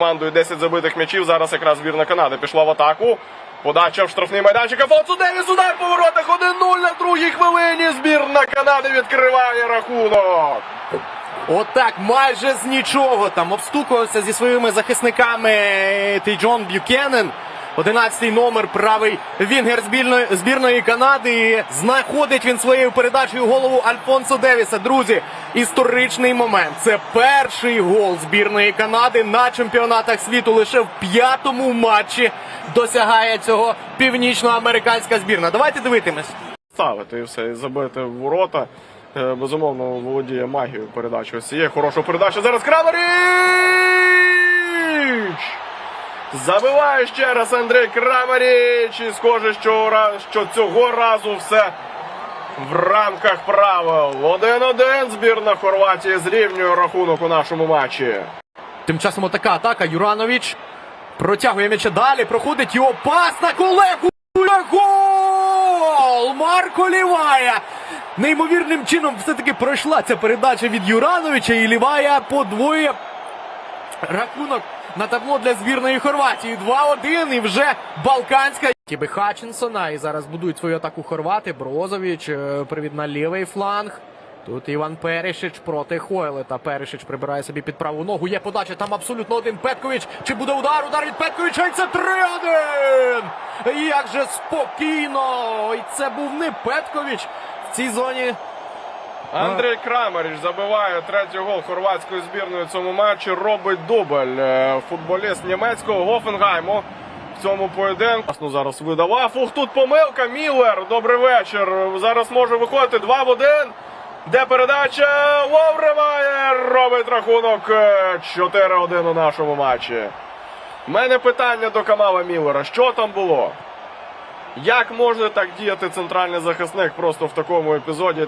командою 10 забитих м'ячів. Зараз якраз збірна Канади пішла в атаку. Подача в штрафний майданчик. Афонсу Девіс удар по воротах 1-0 на другій хвилині. Збірна Канади відкриває рахунок. Отак, майже з нічого там обстукувався зі своїми захисниками Тейджон Б'юкенен. 11-й номер правий вінгер збірної, збірної Канади. І знаходить він своєю передачею голову Альфонсо Девіса. Друзі, історичний момент. Це перший гол збірної Канади на чемпіонатах світу. Лише в п'ятому матчі досягає цього північноамериканська збірна. Давайте дивитимось. Ставити все, і забити в ворота. Е, Безумовно, володіє магією передачі. Ось є хороша передача. Зараз Крамаріч! Забиває ще раз Андрій Крамаріч. І схоже, що, що цього разу все в рамках правил. 1-1 збірна Хорватії зрівнює рахунок у нашому матчі. Тим часом отака атака. Юранович протягує м'яча далі. Проходить його пас на колегу. Гол! Марко Лівая! Неймовірним чином все-таки пройшла ця передача від Юрановича і Лівая подвоює рахунок на табло для збірної Хорватії. 2-1 і вже Балканська. Тіби Хачинсона. І зараз будують свою атаку хорвати. Брозович е, привід на лівий фланг. Тут Іван Перешич проти Хойлета. Перешич прибирає собі під праву ногу. Є подача там абсолютно один Петкович. Чи буде удар? Удар від Петковича. І це 3-1! Як же спокійно! І це був не Петкович в цій зоні. Андрій Крамаріч забиває третій гол хорватської збірної в цьому матчі. Робить дубль е, футболіст німецького Гофенгайму в цьому поєдинку. Зараз видавав. Ух, тут помилка. Міллер. Добрий вечір. Зараз може виходити 2 в 1. Де передача? Ловриває. Робить рахунок е, 4-1 у нашому матчі. У мене питання до Камала Міллера. Що там було? Як може так діяти центральний захисник просто в такому епізоді?